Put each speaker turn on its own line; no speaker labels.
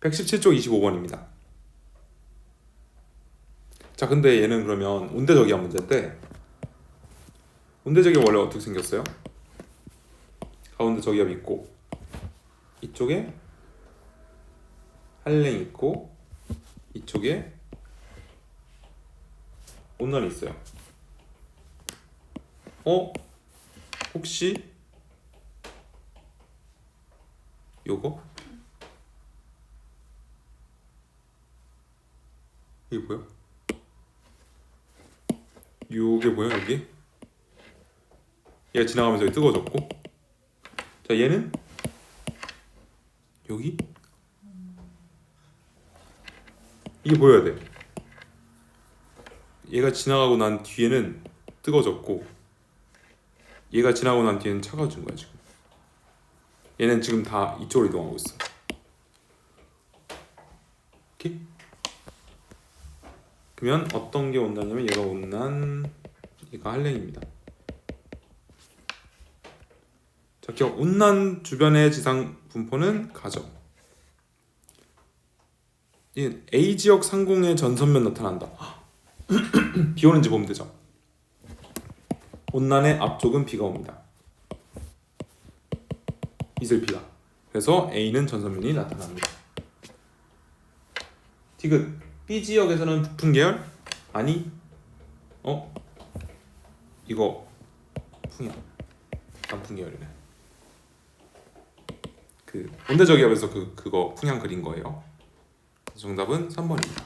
117쪽 25번입니다. 자, 근데 얘는 그러면 온대저기압 문제인데 온대저기압 원래 어떻게 생겼어요? 가운데 저기압 있고 이쪽에 한랭 있고 이쪽에 온난이 있어요. 어? 혹시 요거? 이게 뭐야? 요게 뭐야 여기? 얘가 지나가면서 뜨거워졌고 자 얘는 여기 이게 보여야 돼 얘가 지나가고 난 뒤에는 뜨거워졌고 얘가 지나고 난 뒤에는 차가워진 거야 지금 얘는 지금 다 이쪽으로 이동하고 있어 오케이? 그러면 어떤 게 온다냐면 얘가 온난 얘가 한랭입니다 자, 기억 온난 주변의 지상 분포는 가정. 이 A 지역 상공의 전선면 나타난다. 비 오는지 보면 되죠. 온난의 앞쪽은 비가 옵니다. 이슬비가. 그래서 A는 전선면이 나타납니다. 디귿 B 지역에서는 북풍 계열? 아니. 어? 이거 풍이야. 남풍 계열이네. 그 온대저기압에서 그 그거 풍향 그린 거예요. 그래서 정답은 3번입니다.